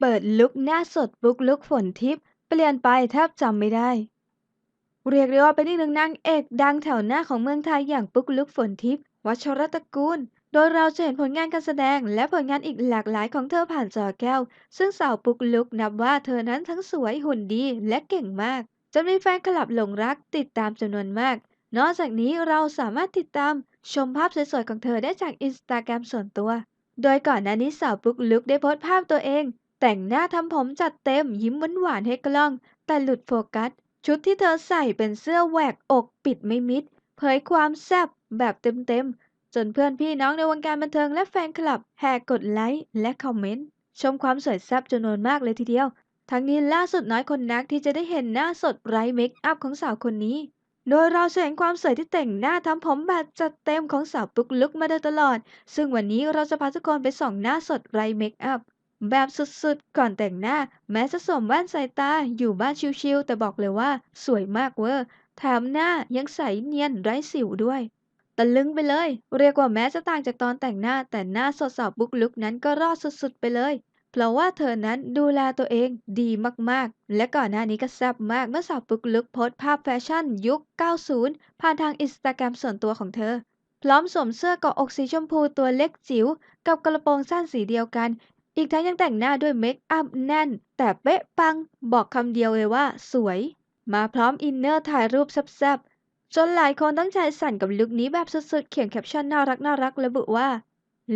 เปิดลุคหน้าสดปุ๊กลุกฝนทิพย์เปลี่ยนไปแทบจำไม่ได้ เรียกได้ว่าเป็นอีกหนึ่งนางเอกดังแถวหน้าของเมืองไทยอย่างปุ๊กลุกฝนทิพย์วัชรตระกูล โดยเราจะเห็นผลงานการแสดงและผลงานอีกหลากหลายของเธอผ่านจอแก้ว ซึ่งสาวปุ๊กลุกนับว่าเธอนั้นทั้งสวยหุ่นดีและเก่งมากจนมีแฟนคลับหลงรักติดตามจำนวนมาก นอกจากนี้เราสามารถติดตามชมภาพสวยๆของเธอได้จากอินสตาแกรมส่วนตัว โดยก่อนหน้านี้สาวปุ๊กลุกได้โพสต์ภาพตัวเอง แต่งหน้าทำผมจัดเต็มยิ้มหวานๆให้กล้อง แต่หลุดโฟกัส ชุดที่เธอใส่เป็นเสื้อแหวกอกปิดไม่มิด เผยความแซ่บแบบเต็มๆ จนเพื่อนพี่น้องในวงการบันเทิงและแฟนคลับ แห่กดไลค์และคอมเมนต์ ชมความสวยแซ่บจำนวนมากเลยทีเดียว ทั้งนี้ล่าสุดน้อยคนนักที่จะได้เห็นหน้าสดไร้เมคอัพของสาวคนนี้ โดยเราจะเห็นความสวยที่แต่งหน้าทำผมแบบจัดเต็มของสาวปุ๊กลุกมาโดยตลอด ซึ่งวันนี้เราจะพาทุกคนไปส่องหน้าสดไร้เมคอัพ แบบสุดๆ ก่อนแต่งหน้า แม้จะสวมแว่นสายตาอยู่บ้านชิวๆแต่บอกเลยว่า สวยมากเวอร์แถมหน้ายังใสเนียนไร้สิวด้วยตะลึงไปเลย เรียกว่าแม้จะต่างจากตอนแต่งหน้า แต่หน้าสดสาวปุ๊กลุกนั้นก็รอดสุดๆไปเลย เพราะว่าเธอนั้นดูแลตัวเองดีมากๆ และก่อนหน้านี้ก็แซ่บมากเมื่อสาวปุกลุกโพสภาพแฟชั่นยุค 90 ผ่านทางอินสตาแกรมส่วนตัวของเธอ พร้อมสวมเสื้อเกาะอกสีชมพูตัวเล็กจิ๋วกับกระโปรงสั้นสีเดียวกัน อีกทั้งยังแต่งหน้าด้วยเมคอัพแน่น แต่เป๊ะปังบอกคำเดียวเลยว่า สวย มาพร้อมอินเนอร์ถ่ายรูปแซ่บๆจนหลายคนต้องใจสั่นกับลุคนี้แบบสุดๆ เขียนแคปชั่นน่ารักน่ารักระบุว่า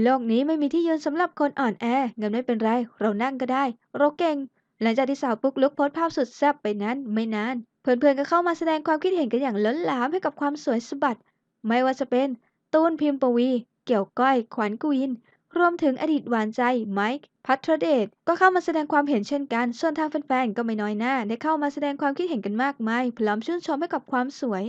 โลกนี้ไม่มีที่ยืนสำหรับคนอ่อนแอเงั้นไม่เป็นไร เรานั่งก็ได้ เราเก่ง หลังจากที่สาวปุ๊กลุกโพสภาพสุดแซ่บไปนั้นไม่นานเพื่อนๆก็เข้ามาแสดงความคิดเห็นกันอย่างล้นหลามให้กับความสวยสะบัด ไม่ว่าจะเป็นตูนพิมพ์ปวี เกี่ยวก้อย ขวัญกุวิน รวมถึงอดีตหวานใจไมค์พัทรเดชก็เข้ามาแสดงความเห็นเช่นกัน ส่วนทางแฟนๆ ก็ไม่น้อยหน้า ได้เข้ามาแสดงความคิดเห็นกันมากมาย พร้อมชื่นชมให้กับความสวย